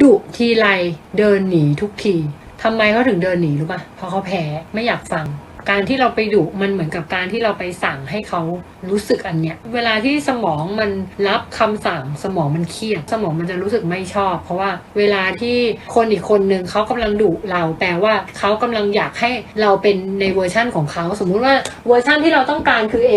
ดุทีไรเดินหนีทุกทีทำไมเขาถึงเดินหนีรู้ป่ะเพราะเขาแพ้ไม่อยากฟัง การที่เราไปดุมันเหมือนกับการที่เราไปสั่งให้เขารู้สึกอันเนี้ย เวลาที่สมองมันรับคำสั่งสมองมันเครียด สมองมันจะรู้สึกไม่ชอบ เพราะว่าเวลาที่คนอีกคนนึงเขากำลังดุเราแปลว่าเขากำลังอยากให้เราเป็นในเวอร์ชั่นของเขา สมมุติว่าเวอร์ชั่นที่เราต้องการคือ A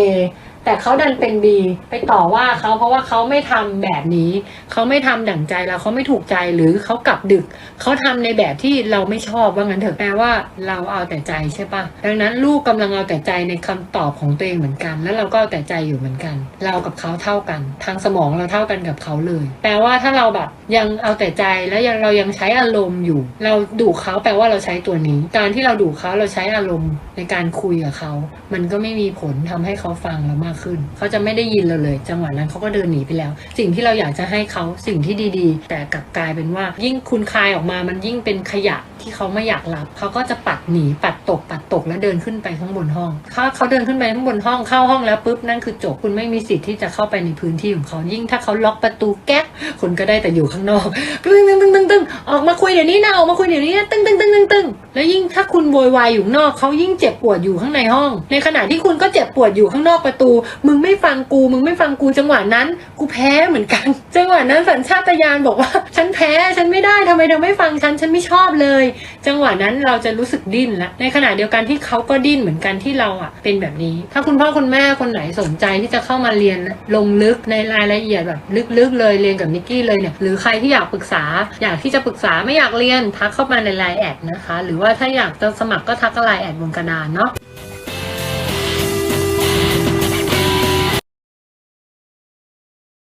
แต่เขาดันเป็น B ไปต่อว่าเขาเพราะว่าเขาไม่ทำแบบนี้ เขาไม่ทำดั่งใจเราเขาไม่ถูกใจหรือเขากลับดึก เขาทำในแบบที่เราไม่ชอบว่างั้นเถอะแปลว่าเราเอาแต่ใจใช่ปะดังนั้นลูกกำลังเอาแต่ใจในคำตอบของตัวเองเหมือนกัน แล้วเราก็เอาแต่ใจอยู่เหมือนกัน เรากับเขาเท่ากัน ทางสมองเราเท่ากันกับเขาเลย แปลว่าถ้าเราแบบยังเอาแต่ใจแล้วยังเรายังใช้อารมณ์อยู่ เราดุเขาแปลว่าเราใช้ตัวนี้ การที่เราดุเขาเราใช้อารมณ์ในการคุยกับเขา มันก็ไม่มีผลทำให้เขาฟังเรามากขึ้น เขาจะไม่ได้ยินเราเลย จังหวะนั้นเขาก็เดินหนีไปแล้ว สิ่งที่เราอยากจะให้เขาสิ่งที่ดีๆ แต่กลับกลายเป็นว่า ยิ่งคุณคายออกมามันยิ่งเป็นขยะ ที่เขาไม่อยากรับ เขาก็จะปัดหนีปัดตกปัดตกแล้วเดินขึ้นไปข้างบนห้องถ้าเขาเดินขึ้นไปข้างบนห้องเข้าห้องแล้วปุ๊บนั่นคือจบคุณไม่มีสิทธิ์ที่จะเข้าไปในพื้นที่ของเขายิ่งถ้าเขาล็อกประตูแก๊กคุณก็ได้แต่อยู่ข้างนอกตึ้งตึ้งตึ้งตึ้งตึ้งออกมาคุยเดี๋ยวนี้นะออกมาคุยเดี๋ยวนี้นะตึ้งตึ้งตึ้งตึ้งตึ้งแล้วยิ่งถ้าคุณโวยวายอยู่ข้างนอกเขายิ่งเจ็บปวดอยู่ข้างในห้อง ในขณะที่คุณก็เจ็บปวดอยู่ข้างนอกประตู มึงไม่ฟังกู มึงไม่ฟังกูจังหวะนั้น กูแพ้เหมือนกันจังหวะนั้นสัญชาตญาณบอกว่า ฉันแพ้ฉันไม่ได้ทำไมเธอไม่ฟังฉันฉันไม่ชอบเลยจังหวะนั้นเราจะรู้สึกดิ้นละในขณะเดียวกันที่เขาก็ดิ้นเหมือนกันที่เราอะเป็นแบบนี้ ถ้าคุณพ่อคุณแม่คนไหนสนใจที่จะเข้ามาเรียนลงลึกในรายละเอียดแบบลึกๆเลยเรียนกับนิกกี้เลยเนี่ยหรือใครที่อยากปรึกษา อยากที่จะปรึกษาไม่อยากเรียนทักเข้ามาในไลน์แอดนะคะ หรือว่าถ้าอยากจะสมัครก็ทักไลน์แอดบนกระดานเนาะ